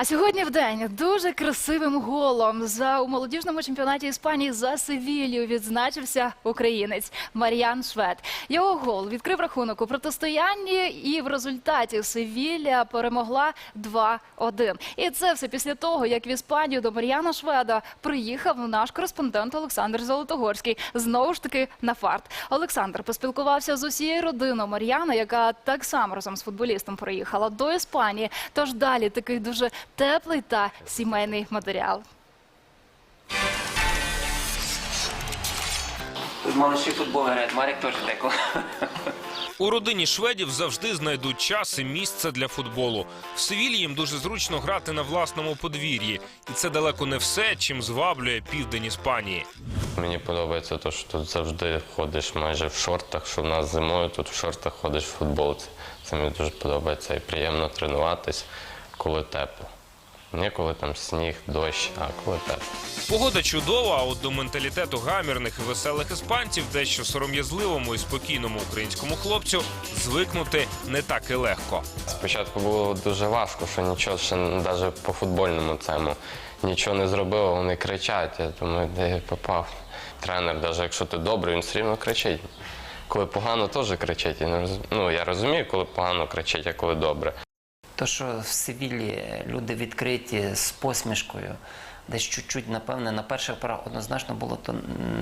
А сьогодні в день дуже красивим голом за у молодіжному чемпіонаті Іспанії за Севілью відзначився українець Мар'ян Швед. Його гол відкрив рахунок у протистоянні, і в результаті Севілля перемогла 2-1. І це все після того, як в Іспанію до Мар'яна Шведа приїхав наш кореспондент Олександр Золотогорський. Знову ж таки на фарт. Олександр поспілкувався з усією родиною Мар'яна, яка так само разом з футболістом приїхала до Іспанії. Тож далі такий дуже теплий та сімейний матеріал. Тут малыши футбол грають, Марик теж деколи. У родині шведів завжди знайдуть час і місце для футболу. В Севілі їм дуже зручно грати на власному подвір'ї, і це далеко не все, чим зваблює південь Іспанії. Мені подобається те, що тут завжди ходиш майже в шортах, що в нас зимою тут в шортах ходиш в футболці. Це мені дуже подобається і приємно тренуватись, коли тепло. Не коли там сніг, дощ, а коли тепло. Погода чудова, а от до менталітету гамірних і веселих іспанців, дещо сором'язливому і спокійному українському хлопцю звикнути не так і легко. Спочатку було дуже важко, що нічого ще навіть по футбольному цьому нічого не зробив, вони кричать. Я думаю, де я попав. Тренер, навіть якщо ти добрий, він все рівно кричить. Коли погано, теж кричить. Роз- Ну, я розумію, коли погано кричить, а коли добре. То, що в Севілі люди відкриті з посмішкою, десь чуть-чуть, напевне, на перших порах однозначно було то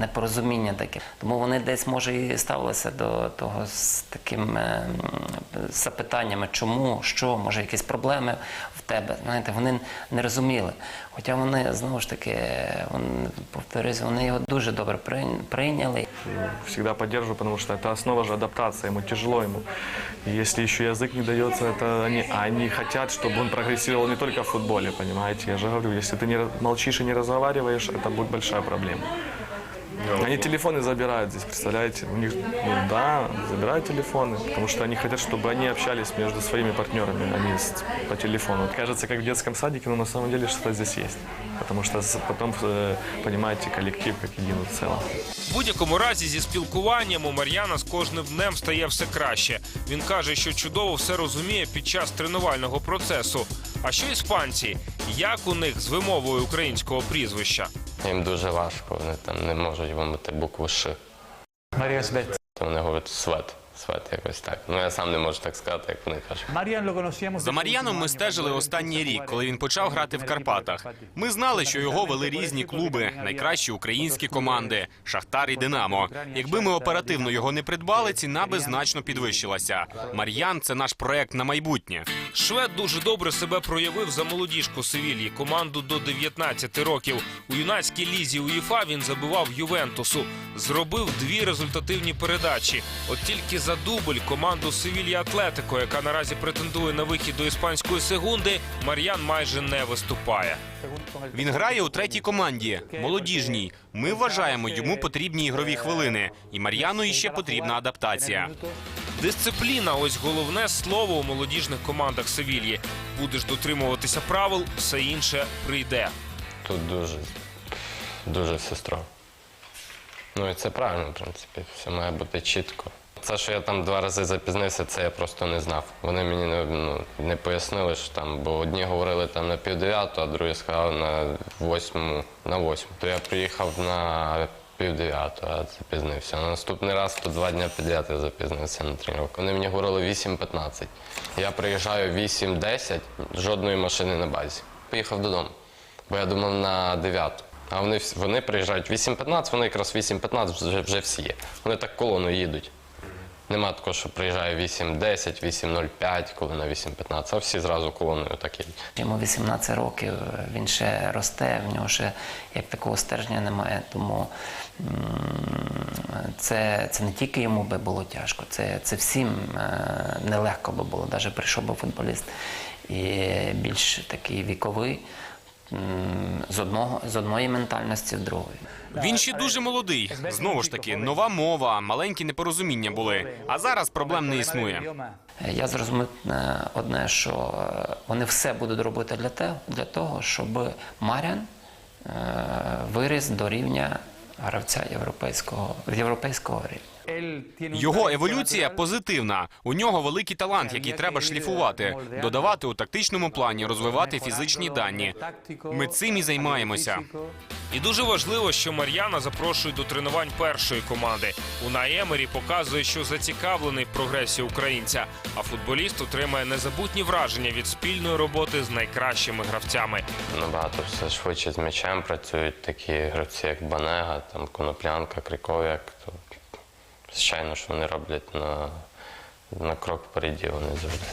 непорозуміння таке. Тому вони десь, може, і ставилися до того з такими запитаннями, чому, що, може, якісь проблеми в тебе. Знаєте, вони не розуміли. Хоча вони знову ж таки, вони, повторюсь, вони його дуже добре прийня- прийняли. всегда поддерживаю, потому что это основа же адаптации, ему тяжело ему. И если еще язык не дается, это они, а они хотят, чтобы он прогрессировал не только в футболе, понимаете? Я же говорю, если ты не раз- молчишь и не разговариваешь, это будет большая проблема. Они телефоны забирают здесь, представляете? У них, ну да, забирают телефоны, потому что они хотят, чтобы они общались между своими партнерами, а не с- по телефону. Кажется, как в детском садике, но на самом деле что-то здесь есть. Потому что с- потом, э, понимаете, коллектив как единый в целом. В будь-якому разі зі спілкуванням у Мар'яна з кожним днем стає все краще. Він каже, що чудово все розуміє під час тренувального процесу. А що іспанці? Як у них з вимовою українського прізвища? Їм дуже важко, вони там не можуть вимити букву Ш. Svet. То вони говорять свет, свет якось так. Ну я сам не можу так сказати, як вони кажуть. За Мар'яном ми стежили останній рік, коли він почав грати в Карпатах. Ми знали, що його вели різні клуби, найкращі українські команди Шахтар і Динамо. Якби ми оперативно його не придбали, ціна би значно підвищилася. Мар'ян це наш проект на майбутнє. Швед дуже добре себе проявив за молодіжку Севільї, команду до 19 років. У юнацькій лізі УЄФА він забивав Ювентусу. Зробив дві результативні передачі. От тільки за дубль команду Севілья Атлетико, яка наразі претендує на вихід до іспанської сегунди, Мар'ян майже не виступає. Він грає у третій команді, молодіжній. Ми вважаємо, йому потрібні ігрові хвилини, і Мар'яну іще потрібна адаптація. Дисципліна ось головне слово у молодіжних командах Севільї. Будеш дотримуватися правил, все інше прийде. Тут дуже, дуже все строго. Ну і це правильно, в принципі, все має бути чітко. Це, що я там два рази запізнився, це я просто не знав. Вони мені не, ну, не пояснили, що там, бо одні говорили там на пів дев'яту, а другі сказали на восьму, на восьму. То я приїхав на пів дев'яту, а запізнився. На наступний раз то два дні підряд я запізнився на тренування. Вони мені говорили 8.15. Я приїжджаю 8.10, жодної машини на базі. Поїхав додому, бо я думав на 9. А вони, вони приїжджають 8.15, вони якраз 8.15 вже, вже всі є. Вони так колону їдуть. Нема такого, що приїжджає 8.10, 8.05, коли на 8.15, а всі зразу колоною так їдуть. Йому 18 років, він ще росте, в нього ще як такого стержня немає. Тому це, це не тільки йому би було тяжко, це, це всім е, нелегко би було. Навіть прийшов би футболіст і більш такий віковий. З одного з одної ментальності в другої. Він ще дуже молодий. Знову ж таки, нова мова, маленькі непорозуміння були. А зараз проблем не існує. Я зрозумів е, одне, що е, вони все будуть робити для, те, для того, щоб Марян е, виріс до рівня гравця європейського, європейського рівня. Його еволюція позитивна. У нього великий талант, який треба шліфувати, додавати у тактичному плані, розвивати фізичні дані. Ми цим і займаємося. І дуже важливо, що Мар'яна запрошує до тренувань першої команди. Унай Емері показує, що зацікавлений в прогресі українця, а футболіст отримає незабутні враження від спільної роботи з найкращими гравцями. Набагато все швидше з м'ячем працюють такі гравці, як Банега, там Коноплянка, Криков'як. Звичайно, що вони роблять на, на крок впереді, вони завжди.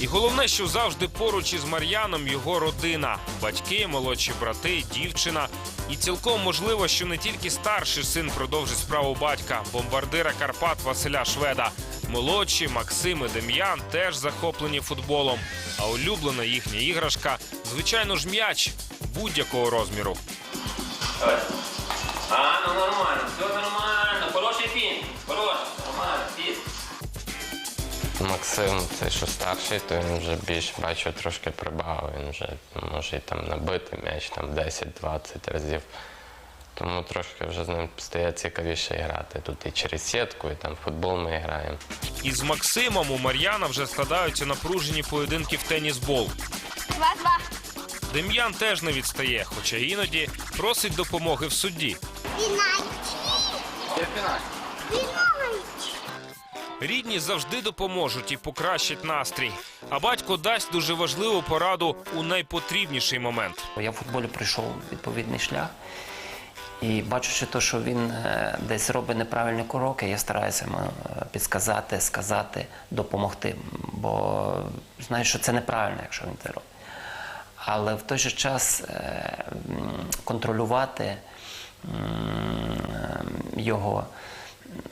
І головне, що завжди поруч із Мар'яном його родина, батьки, молодші брати, дівчина. І цілком можливо, що не тільки старший син продовжить справу батька, бомбардира Карпат Василя Шведа. Молодші Максим і Дем'ян теж захоплені футболом. А улюблена їхня іграшка, звичайно ж, м'яч будь-якого розміру. А, ну нормально, все нормально. Нормально. Максим, цей що старший, то він вже більш бачу, трошки прибавив. Він вже може і там набити м'яч там 10-20 разів. Тому трошки вже з ним стає цікавіше грати. Тут і через сітку, і там в футбол ми граємо. І з Максимом у Мар'яна вже складаються напружені поєдинки в теніс-бол. Два-два. Дем'ян теж не відстає, хоча іноді просить допомоги в судді. Рідні завжди допоможуть і покращать настрій. А батько дасть дуже важливу пораду у найпотрібніший момент. Я в футболі пройшов відповідний шлях. І бачучи те, що він е, десь робить неправильні кроки, я стараюся йому е, підсказати, сказати, допомогти. Бо знаю, що це неправильно, якщо він це робить. Але в той же час е, контролювати його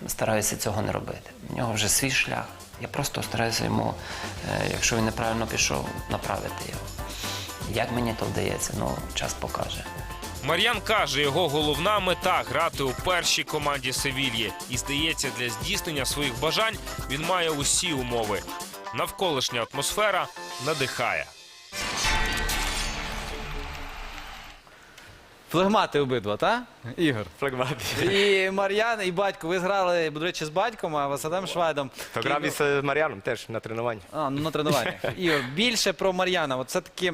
стараюся цього не робити. У нього вже свій шлях. Я просто стараюся йому, е, якщо він неправильно пішов, направити його. Як мені то вдається, ну час покаже. Мар'ян каже, його головна мета грати у першій команді Севільї. І здається, для здійснення своїх бажань він має усі умови. Навколишня атмосфера надихає. Флегмати обидва, так? Ігор. Флегмати. І Мар'ян, і батько. Ви зграли, до речі, з батьком, а Василем Шведом. То грав із е, Мар'яном теж на тренуванні. А, ну на тренуваннях. Ігор, більше про Мар'яна. От все-таки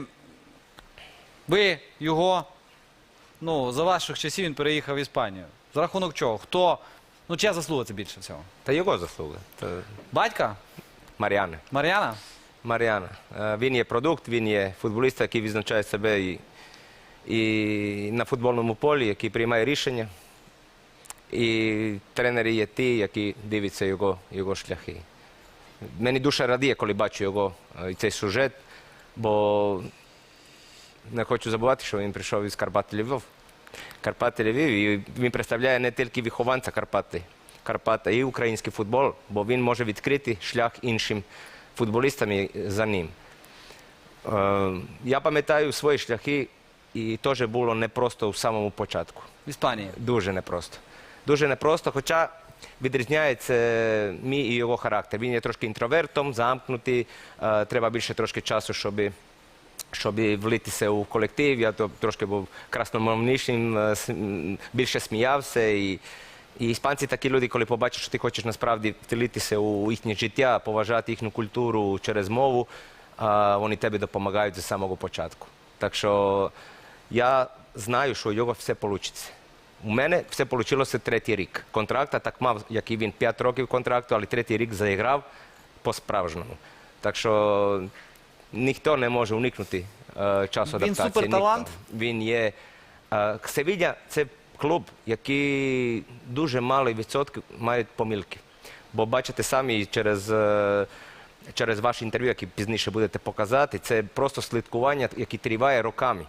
ви його, ну, за ваших часів він переїхав в Іспанію. За рахунок чого? Хто? Ну, чия заслуга це більше всього? Та його заслуги. Та Батька? Мар'яни. Мар'яна? Мар'яна. Е, Він є продукт, він є футболіст, який відзначає себе і, і на футбольному полі, який приймає рішення. І тренери є ті, які дивляться його, його шляхи. Мені душа радіє, коли бачу його е, цей сюжет, бо не хочу забувати, що він прийшов із Карпати Львів. Карпати Львів, і він представляє не тільки вихованця Карпати, Карпата і український футбол, бо він може відкрити шлях іншим футболістам за ним. Е, Я пам'ятаю свої шляхи, і теж було непросто в самому початку. В Іспанії. Дуже непросто. Дуже непросто, хоча відрізняється мій і його характер. Він є трошки інтровертом, замкнутий, е, треба більше трошки часу, щоб, щоб влитися у колектив. Я то трошки був красномовнішим, е, більше сміявся. І, і іспанці такі люди, коли побачать, що ти хочеш насправді втілитися у їхнє життя, поважати їхню культуру через мову, а, вони тобі допомагають з самого початку. Так що я знаю, що у його все вийде. У мене все вийшло третій рік. Контракта так мав, як і він, 5 років контракту, але третій рік заіграв по-справжньому. Так що ніхто не може уникнути е, часу Він адаптації. суперталант? ніхто. Він є. Е, це клуб, який дуже малий відсоток має помилки. Бо бачите самі через, е, через ваше інтерв'ю, яке пізніше будете показати, це просто слідкування, яке триває роками.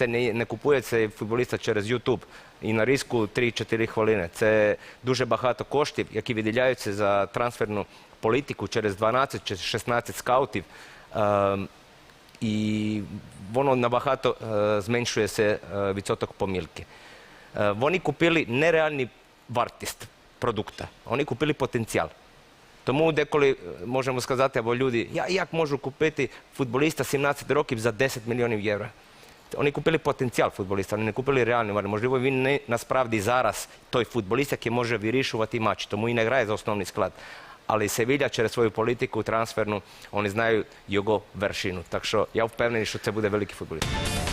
Це не, не купується футболіста через YouTube і на риску 3-4 хвилини. Це дуже багато коштів, які виділяються за трансферну політику через 12 чи 16 скаутів. Ем, і воно набагато е, зменшується е, відсоток помилки. Е, вони купили нереальну вартість продукту, вони купили потенціал. Тому деколи е, можемо сказати, або люди, я як можу купити футболіста 17 років за 10 мільйонів євро? oni kupili potencijal futbolista, oni ne kupili realni var. Možda vi ne, naspravdi zaraz toj futbolista koji može virišovati mač. Tomu i ne graje za osnovni sklad. Ali Sevilja će svoju politiku transfernu, oni znaju jugo vršinu. Tako što ja upevneni što se bude veliki futbolista.